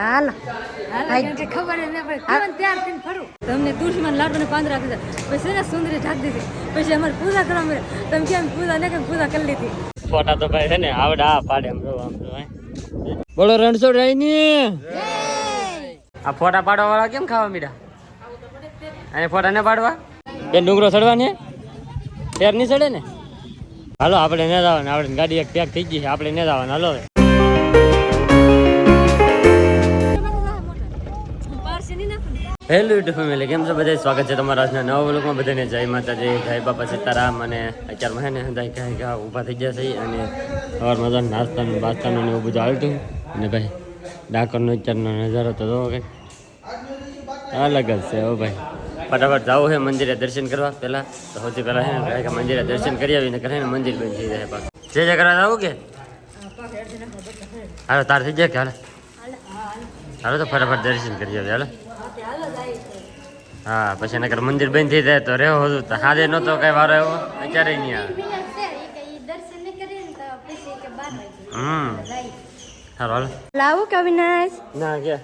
હાલ. ખબર જ ના પડે. કેમ ત્યાર થઈને ફરું. તમને તુલસીમાં લાડુ ને પાંદડા દીધા પછી એને સુંદરી ઢાક દીધી. પછી અમારે પૂજા કરવા મળે. તમે કેમ પૂજા ને કેમ પૂજા કરી લીધી? ફોટા તો ભાઈ છે ને આવડે આ પાડે એમ જો આમ જો બોલો રણછોડ રાયની. આ ફોટા પાડવા વાળા કેમ ખાવા મીડા? અને ફોટા ને પાડવા? બે ડુંગરો ચડવા ને ફેર નહીં ચડે ને? હાલો આપણે ને જવાનું. આપણે ગાડી એક પેક થઈ ગઈ છે. આપણે ને જવાનું. હાલો હેલો યુટ્યુબ ફેમિલી કેમ છો બધા સ્વાગત છે તમારા આજના નવા વ્લોગમાં. બધાને જય માતાજી, જય બાપા સીતારામ. અને અત્યારમાં હે ને, બધા કહે કે આ ઊભા થઈ ગયા છે. અને સવારમાં તો નાસ્તાનું, બાસ્તાનું ને એવું બધું હાલતું અને ભાઈ, ડાકોરનો અત્યારનો નજારો તો જોવો કંઈક અલગ જ છે ઓ ભાઈ. ફટાફટ જવું છે મંદિરે દર્શન કરવા. પહેલા તો સૌથી પહેલા છે ને મંદિરે દર્શન કરી આવીને કરે ને, મંદિર બંધ થઈ જાય જે જે કરવા જવું કે? હાલો, તાર થઈ જાય કે હાલે? હાલો, તો ફટાફટ દર્શન કરી આવે હાલો. હા પછી નકર મંદિર બંધ થઈ જાય તો રહેવો હતું તો હાજે નહોતો કઈ વારો એવો અત્યારે નહીં આવે દર્શન નહીં કરીએ ને તો પછી કે બાર વાગે હમ. હાલો હાલો. લાવું કે અવિનાશ ના કે.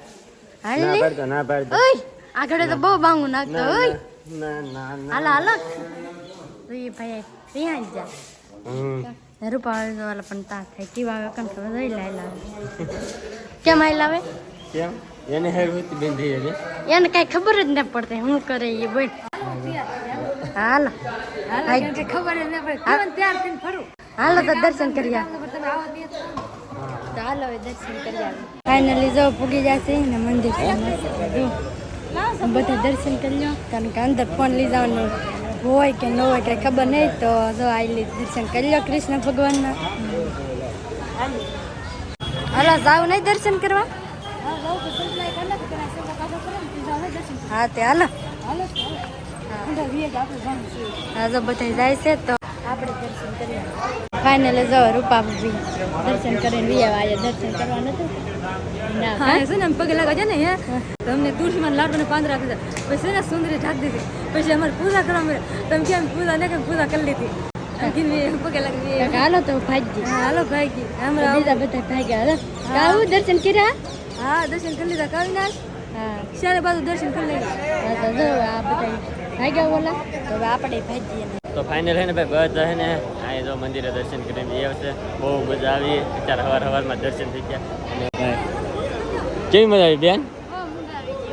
હાલ ના ને ના પાડતો. ઓય આગળ તો બહુ બાંગુ નાખતો ઓય. ના ના ના હાલો હાલો. રી ભાઈ ત્યાં જ. જા હમ. રૂપા વાળા પણ તા થાય કેવા કંઠ જોઈ લાય લાવે કેમ આઈ લાવે કેમ? એને હેરવતી હોતી બંધ એને. કઈ ખબર જ ન પડતી હું કરે એ બોલ. હાલો. ખબર જ ના પડે. ત્યાર થઈને ફરું. હાલો તો દર્શન કરી હાલો દર્શન કરી આવ. ફાઇનલી જો પૂગી જશે ને મંદિર છે. જો. બધા દર્શન કરી લો કારણ કે અંદર ફોન લઈ જવાનું હોય કે ન હોય કઈ ખબર નહીં તો જો આઈ દર્શન કરી લો કૃષ્ણ ભગવાનના. હાલો. જાવ નહીં દર્શન કરવા? હા તે હાલો. હા. જો બધા જાય છે તો આપણે દર્શન કરીએ. ફાઇનલી જો રૂપા દર્શન કરીને વી આવ્યા. આજે દર્શન કરવા નથી ના હા છે ને પગે લાગા છે ને હે? તમને તુલસીમાં લાડુ ને દીધા પછી એને સુંદરી ઢાક દીધી. પછી અમારે પૂજા કરવા મળે. તમે કેમ પૂજા ને કેમ પૂજા કરી લીધી? પગે લાગી હાલો તો હા હાલો કી હમણાં બીજા બધા ભાગ્યા. હાલો. દર્શન કર્યા? હા દર્શન કરી લીધા. કવિનાશ? હા. ચારે બાજુ દર્શન કરી લીધા? હા તો જો આ બધા ભાગ્યા બોલા તો હવે આપણે ભાજી તો ફાઇનલ હે ને ભાઈ બધા હે ને આ જો મંદિરે દર્શન કરીને એ છે બહુ મજા આવી. અત્યારે હવાર હવારમાં દર્શન થઈ ગયા. અને કેવી મજા આવી બેન?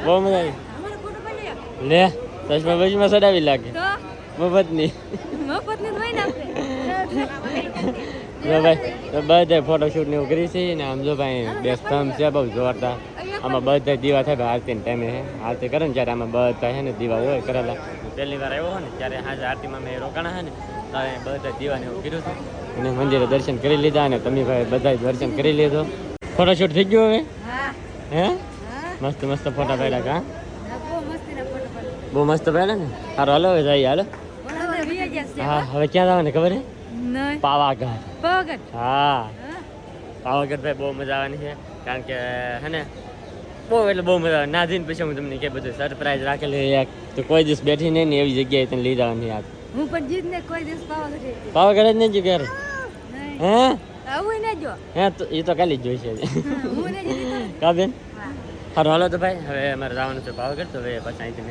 બહુ મજા આવી. લે ચશ્મા બચમાં સડાવી લાગે. તો? મફતની. જો ભાઈ બધા ફોટોશૂટ ને એવું કરી છે ને આમ જો ભાઈ બે સ્તંભ છે બહુ જોરદાર. આમાં બધા દીવા થાય આરતી ટાઈમે હે. આરતી કરે ને જ્યારે આમાં બધા છે ને દીવા હોય કરેલા. પહેલી વાર આવ્યો હોય ને ત્યારે હાજર આરતીમાં મેં રોકાણા છે ને ત્યારે બધા દીવાને એવું કર્યું હતું અને મંદિરે દર્શન કરી લીધા અને તમે ભાઈ બધા દર્શન કરી લીધો. ફોટોશૂટ થઈ ગયો હવે? હે. મસ્ત મસ્ત ફોટા પાડ્યા કા? બહુ મસ્ત પાડ્યા ને? સારું હાલો હવે જઈએ હાલો. છે. હા હવે ક્યાં જવાનું ખબર હે? નહીં. પાવાગઢ. પગટ હા. પાવાગઢ ભાઈ બહુ મજા આવવાની છે. કારણ કે હે ને બહુ એટલે બહુ મજા આવે. ના જઈને પછી હું તમને કે બધું સરપ્રાઈઝ રાખેલી એક તો કોઈ દિવસ બેઠી નહીં ને એવી જગ્યાએ તને લઈ જવાની યાદ હું પણ જીત ને કોઈ દિવસ પાવાગઢ પાવાગઢ જ નહીં જો ક્યારે હે? આવું ને જો. હે તો એ તો કાલે જ જોઈશે હું ને જીતી કા બેન? સારું હાલો તો ભાઈ. હવે અમારે જવાનું છે પાવાગઢ. તો હવે પછી અહીંથી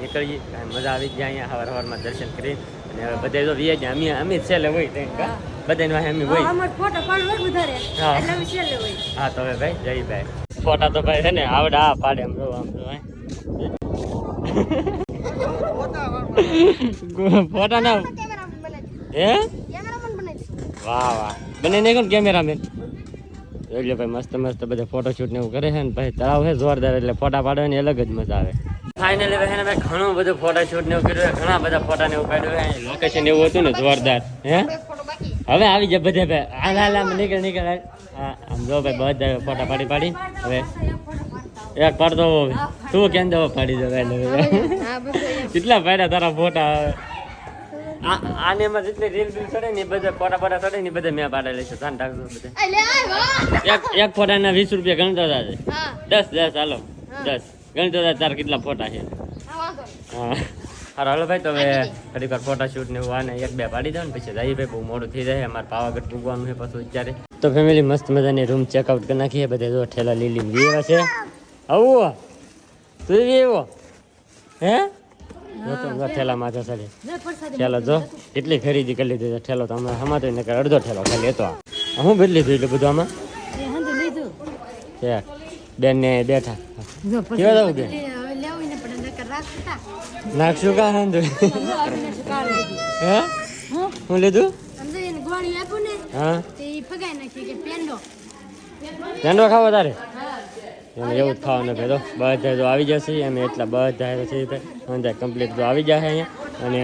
નીકળીએ. મજા આવી ગયા અહીંયા હવાર હવારમાં દર્શન કરી અને હવે બધા તો વ્યાજ. અમે અમે છેલ્લે હોય તેમ કા? બધાને વાહે અમે હોય. અમાર ફોટા પાડવો વધારે. હા. એટલે અમે છેલ્લે હોય. હા તો હવે ભાઈ જય ભાઈ. ફોટા તો ભાઈ છે ને આવડે આ પાડે આમ જો આમ જો. ફોટા ના હે? વાહ વાહ. બને નહીં કોણ કેમેરામેન? મેન એટલે ભાઈ મસ્ત મસ્ત બધા ફોટો શૂટ ને એવું કરે છે ને પછી તળાવ છે જોરદાર એટલે ફોટા પાડવાની અલગ જ મજા આવે. ફાઇનલી બહેન અમે ઘણું બધું ફોટો શૂટ ને એવું કર્યું ઘણા બધા ફોટા ને એવું કાઢ્યું લોકેશન એવું હતું ને જોરદાર. હે? હવે આવી જાય બધે ભાઈ. હાલ હાલ આમ નીકળ નીકળ. આમ જો ભાઈ બધા ફોટા પાડી પાડી. હવે. એક પાડતો હવે. તું કેમ દવા પાડી દો ભાઈ? કેટલા પાડ્યા તારા ફોટા આ- આને એમાં જેટલી રીલ બીલ ચડે ને બધા ફોટા ફોટા ચડે ને બધા મેં પાડેલી છે. ધ્યાન રાખજો બધા. એક એક ફોટાના વીસ રૂપિયા ગણતા હતા. દસ દસ હાલો. દસ. ગણતો દાદા તાર કેટલા ફોટા છે? હા. હારો હાલો ભાઈ તો હવે ઘડીક વાર ફોટા શૂટ ને એવું આને એક બે પાડી દો ને પછી જઈએ ભાઈ બહુ મોડું થઈ જાય અમારે પાવાગઢ પૂગવાનું છે પાછું અત્યારે. તો ફેમિલી મસ્ત મજાની રૂમ ચેકઆઉટ કરી નાખીએ બધે જો ઠેલા લીલી લીવા છે. આવું. તું એવો હે? તો ઠેલા માથે ચડે ઠેલો જો એટલી ખરીદી કરી લીધી છે. ઠેલો તો અમે હમાતો નકર અડધો ઠેલો ખાલી લેતો હું બદલી દીધું એટલે બધું આમાં? બેન ને બેઠા કેવા જવું બેન? એ હવે લેવું ને પણ નકર રાખતા નાખશું કા હે? હું? લીધું? હા. કે પેંડો. પેંડો ખાવો તારે? એવું જ ખાવાનું કહેતો બધા તો આવી જશે અમે એટલા બધા છે બધા કમ્પ્લીટ તો આવી જશે અહીંયા. અને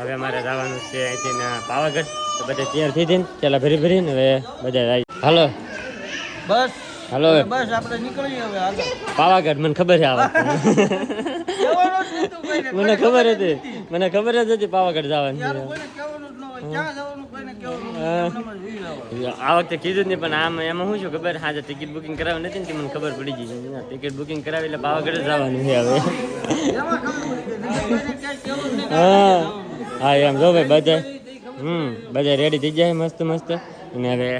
હવે અમારે જવાનું છે અહીંથી પાવાગઢ. તો બધા તૈયાર થઈ જઈને પેલા ભરી ભરીને હવે બધા હાલો. બસ. હાલો બસ આપણે નીકળીએ હવે પાવાગઢ મને ખબર છે આ વાત કહેવાનું જ નહોતું કોઈને. મને ખબર હતી. મને ખબર જ હતી પાવાગઢ જવાની જ હા. જ. આ વખતે કીધું નહીં પણ આમ એમાં શું છું ખબર? હાજર ટિકિટ બુકિંગ કરાવી નથી ને મને ખબર પડી ગઈ ટિકિટ બુકિંગ કરાવી એટલે પાવાગઢ જવાનું છે હવે. જ. હા. હા એમ જો ભાઈ બધા હમ બધા રેડી થઈ જાય મસ્ત મસ્ત. અને હવે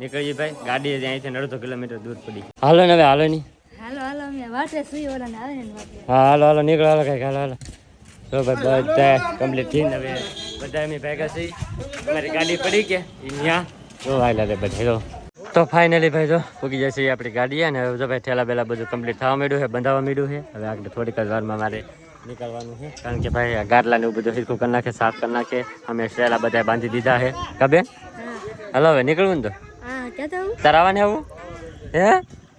નીકળીએ ભાઈ. ગાડી અહીંથી અડધો કિલોમીટર દૂર પડી. હાલો ને હવે હાલો નહીં હાલો હાલો અમે વાટે સુઈ ઓલાને આવે ને હા હાલો હાલો નીકળો હાલો કંઈક હાલો હાલો. તો ભાઈ બધા કમ્પ્લીટ થઈને હવે બધા અમે ભેગા થઈ અમારી ગાડી પડી કે ન્યા. જો હાલ હવે બધા જો. તો ફાઇનલી ભાઈ જો પૂકી જશે આપણી ગાડી અને હવે જો ભાઈ ઠેલા બેલા બધું કમ્પ્લીટ થવા માંડ્યું છે બંધાવા માંડ્યું છે. હવે આગળ થોડીક જ વારમાં મારે નીકળવાનું છે. કારણ કે ભાઈ આ ગાટલા ને એવું બધું હિરકું કરી નાખે સાફ કરી નાખે. અમે ઠેલા બધા બાંધી દીધા છે. કબે હલો હવે નીકળવું ને તો. હા કહેતો હું તાર આવવાને આવું? હે?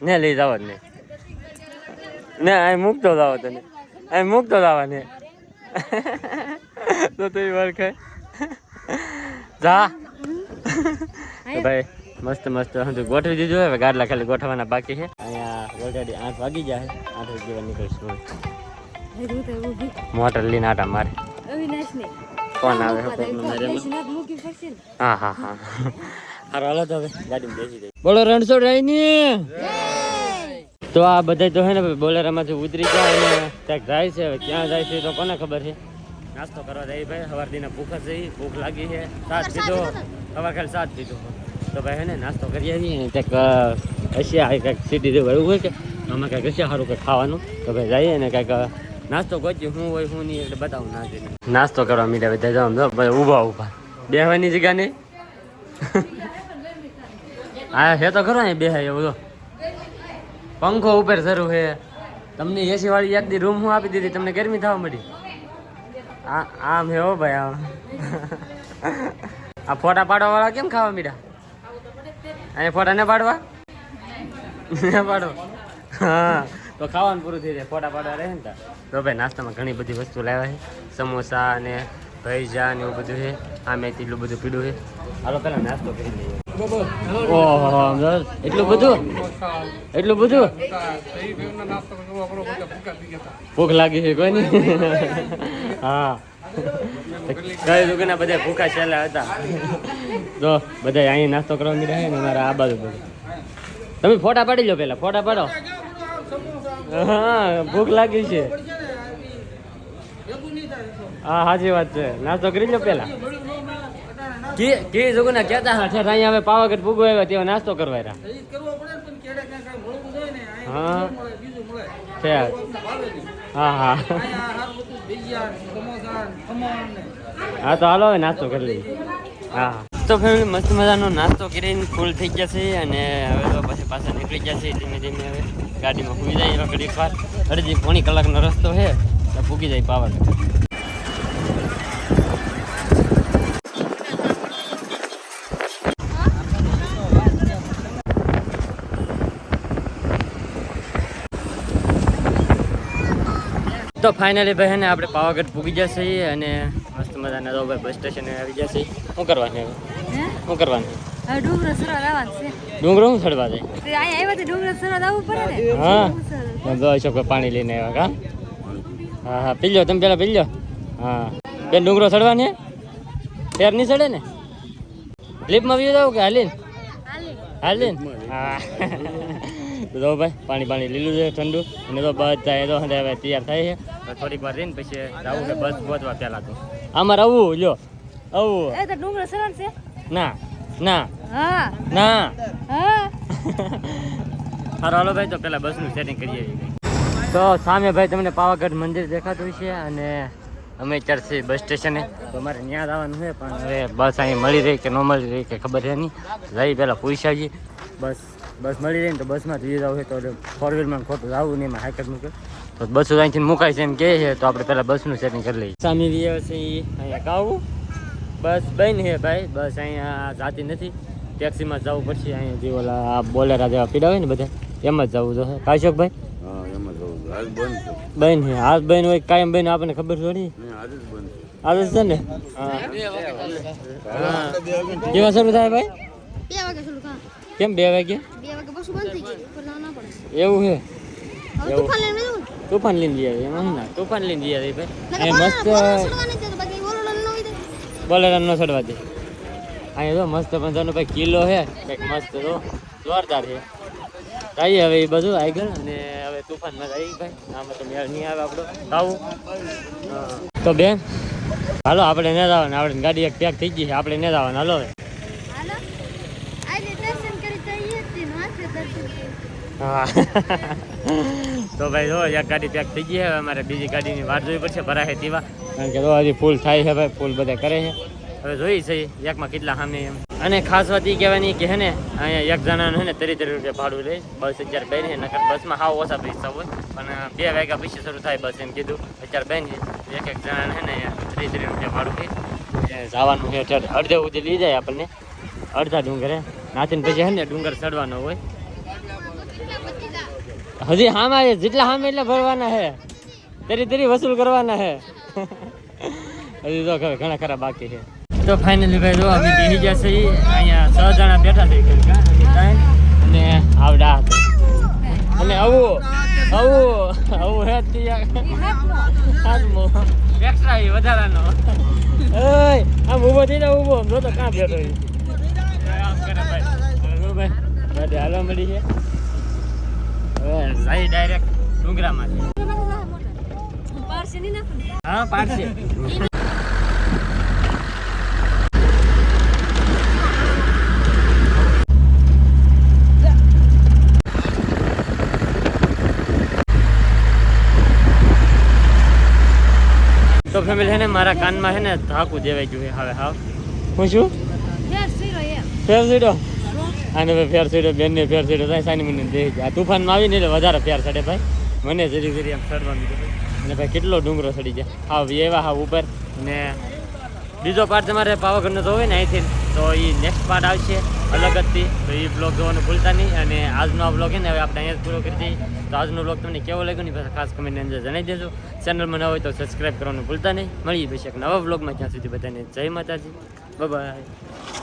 ને લઈ જાવ ને. ને અહીં મૂકતો જાવ તને. અહીં મૂકતો જવા ને તો તો વળખે જા. ભાઈ મસ્ત મસ્ત. હજુ ગોઠવી દીધું હવે ગાડલા ખાલી ગોઠવવાના બાકી છે. અહીંયા ઓલરેડી આઠ વાગી જાય આઠ વાગે જેવા નીકળીશું હું મોટર લઈને આટા મારે. કોણ આવે હા હા હા. હાલો તો હવે ગાડીમાં બેસી જઈએ. બોલો રણછોડ રાયની? તો આ બધા તો હે ને બોલેરામાંથી ઉતરી જાય ને ક્યાંક જાય છે હવે ક્યાં જાય છે તો કોને ખબર છે? નાસ્તો કરવા જાય ભાઈ સવાર દીના ભૂખ જ જઈ ભૂખ લાગી છે. સાત પીધો. સવાર ખાલી સાત પીધો. તો ભાઈ હે ને નાસ્તો કરી આવીએ ક્યાંક કંઈક હશે આ કંઈક સીટી જેવું એવું હોય કે આમાં કંઈક હશે સારું કંઈક ખાવાનું. તો ભાઈ જઈએ ને કંઈક નાસ્તો ગોતી શું હોય શું નહીં એટલે બતાવું ના નાસ્તો કરવા મીડા બધા જાઓ ભાઈ ઊભા ઊભા. બેહવાની જગ્યા નહીં? હા હે તો ખરો ને બે એવું તો. પંખો ઉપર શરૂ છે. તમને એસી વાળી યાદ રૂમ હું આપી દીધી, તમને ગરમી થવા મળી. આ આમ હે હો ભાઈ આમ. આ ફોટા પાડવા વાળા કેમ ખાવા મીડા અહીંયા ફોટા ને પાડવા? ને પાડો? હા. તો ખાવાનું પૂરું થઈ જાય, ફોટા પાડવા રહે ને તો. ભાઈ નાસ્તામાં ઘણી બધી વસ્તુ લાવ્યા છે. સમોસા અને ભૈજા ને એવું બધું છે. આ મેં એટલું બધું પીડું છે. હાલો, પેલા નાસ્તો કરી લઈએ. ઓહો એટલું બધું? એટલું બધું? ભૂખ લાગી છે કોઈ નહીં હા. કઈ દુકાના બધા ભૂખા છેલ્લા હતા. જો બધા અહીં નાસ્તો કરવા મીડા ને અમારા આ બાજુ બધું. તમે ફોટા પાડી લો પેલા, ફોટા પાડો. હા, ભૂખ લાગી છે. હા સાચી વાત છે. નાસ્તો કરી લો પેલા. કી જોગુના કહેતા હા ઠેર અહીંયા હવે પાવાગઢ ભૂગો આવ્યા તેવા નાસ્તો કરવા રહ્યા હા. ઠેર. હા હા. હા તો હાલો હવે નાસ્તો કરી લઈએ. હા તો ફેમિલી મસ્ત મજાનો નાસ્તો કરીને ફૂલ થઈ જશે અને હવે તો પછી પાછા નીકળી ગયા છે ધીમે ધીમે હવે ગાડીમાં પૂગી જાય ઘડીક વાર. અડધી પોણી કલાકનો રસ્તો છે તો પૂગી જાય પાવાગઢ. તો ફાઇનલી ભાઈ ને આપણે પાવાગઢ પૂગી જશે અને મસ્ત મજાના તો ભાઈ બસ સ્ટેશને આવી જશે. શું કરવાનું હવે? શું કરવાનું? ડુંગર છે. શું ચડવા જાય હા. સરસ. બે પાણી લઈને આવ્યા કા હા હા પી લો તમે પેલા પી હા. બેન ડુંગરો ચડવાની ફેર નહીં ચડે ને? લીપમાં વ્યૂ જાવ કે હાલીન. હાલીન? હા. તો જો ભાઈ પાણી પાણી લીલું છે ઠંડુ. અને તો બધા એ તો હવે તૈયાર થાય છે. થોડીક વાર રહીને પછી આવું છે બસ પહોંચવા પહેલાં તો. આમાં આવું લ્યો. આવું. એ તો ડુંગર સરળ છે. ના ના. હા. ના. હા. સારું હાલો ભાઈ તો પેલા બસનું સેટિંગ કરીએ. તો સામે ભાઈ તમને પાવાગઢ મંદિર દેખાતું છે અને અમે અત્યારે બસ સ્ટેશને. તો અમારે ત્યાં આવવાનું છે પણ હવે બસ અહીં મળી રહી કે ન મળી રહી કે ખબર છે નહીં. જઈ પહેલાં પૂછ્યા છીએ બસ. બસ મળી રહી ને તો બસમાં જઈ જાવ છે તો ફોર વ્હીલમાં ખોટું આવવું નહીં એમાં હાઈકટ મૂકે. તો બસો અહીંથી મુકાય છે એમ કહે છે તો આપણે પહેલાં બસનું સેટિંગ કરી લઈએ. સામે વ્યવ છે અહીંયા કાવું બસ બંધ છે ભાઈ બસ અહીંયા જાતી નથી. ટેક્સીમાં જવું પડશે અહીંયા જે ઓલા બોલેરા જેવા પીડા હોય ને બધા એમ જ જવું જોઈએ કાશોક ભાઈ? હા જ. આજ બેન હાથ બહેન હોય કાયમ બેન આપણને ખબર થોડી. નહીં આજે જ બંધ છે. ને? હા. હા. કેવા શરૂ થાય ભાઈ? બે વાગે શરૂ થા કેમ બે વાગે? બે વાગે બસ બંધ થઈ ગઈ. પણ ના પડે. એવું એવું. તુફાન લઈને જવું તુફાન લઈને એમાં શું ના? તુફાન લઈને જઈએ ભાઈ. એ મસ્ત બોલેરા નો ચડવા દે. અહીંયા તો મસ્ત પંચાનો ભાઈ કિલ્લો છે કંઈક મસ્ત તો જોરદાર છે. જઈએ હવે એ બધું આગળ અને હવે તુફાનમાં જઈએ ભાઈ. આમાં તો મેળ નહીં આવે આપણો. આવું. તો બેન હાલો આપણે ને જવાનું. આપણે ગાડી એક પેક થઈ ગઈ છે. આપણે ને જવાનું. હાલો હવે હાલો આજે દર્શન કરી જઈએ તે માથે દર્શન કરી હા તો ભાઈ જો, એક ગાડી પેક થઈ ગઈ છે. અમારે બીજી ગાડીની વાર જોવી પડશે. ભરાશે તેવા કારણ કે તો હજી ફૂલ થાય છે ભાઈ ફૂલ બધા કરે છે. હવે જોઈ છે, એકમાં કેટલા સામે એમ. અને ખાસ વાત એ કહેવાની કે હે ને, અહીંયા એક જણાનું હે ને તરી તરી રૂપિયા ભાડું લે. બસ અત્યારે બેન છે, નકર બસમાં હાવ ઓછા પૈસા હોય. પણ બે વાગ્યા પછી શરૂ થાય બસ એમ કીધું. અત્યારે બેન છે એક એક જણાને હે ને તરી તરી રૂપિયા ભાડું છે જવાનું છે અડધે સુધી લઈ જાય આપણને. અડધા ડુંગરે. નાચીને પછી હે ને ડુંગર ચડવાનો હોય. હજી હામાં છે જેટલા હામે એટલા ભરવાના છે તરી તરી વસૂલ કરવાના છે હજી તો ઘણા ખરા બાકી છે તો ફાઇનલી ભાઈ જો અમે બેસી ગયા છીએ અહીંયા છ જણા બેઠા થઈ અને આવડા અને આવું આવું આવું હે ત્યાં. હાથમો. એક્સ્ટ્રા એ વધારાનો. એય આમ ઊભો થઈને ઊભો જો તો કાં બેઠો ભાઈ. ગાડી મળી છે જાય ડાયરેક્ટ ડુંગરામાં પારસે હા પાડશે. તો ફેમિલી છે ને મારા કાનમાં છે ને ધાકું દેવાઈ ગયું હવે હાવ હું. શું ફેર સીડો આને ભાઈ ફેર સીડો બેનને ફેર સીડો થાય સાની મને દે આ તુફાનમાં આવીને એટલે વધારે ફેર ચડે ભાઈ. મને જરી જરી આમ ચડવાનું. અને ભાઈ કેટલો ડુંગરો ચડી જાય હા એવા હા ઉપર. ને બીજો પાર્ટ તમારે પાવાગઢનો હોય ને અહીંથી. તો એ નેક્સ્ટ પાર્ટ આવશે અલગ જથી તો એ બ્લોગ જોવાનું ભૂલતા નહીં. અને આજનો આ બ્લોગ છે ને, હવે આપણે અહીંયા જ પૂરો કરી દઈએ. તો આજનો બ્લોગ તમને કેવો લાગ્યો ને પછી ખાસ કમેન્ટની અંદર જણાવી દેજો. ચેનલમાં ન હોય તો સબસ્ક્રાઈબ કરવાનું ભૂલતા નહીં. મળીએ પછી એક નવા બ્લોગમાં ત્યાં સુધી બધાને જય માતાજી. બાય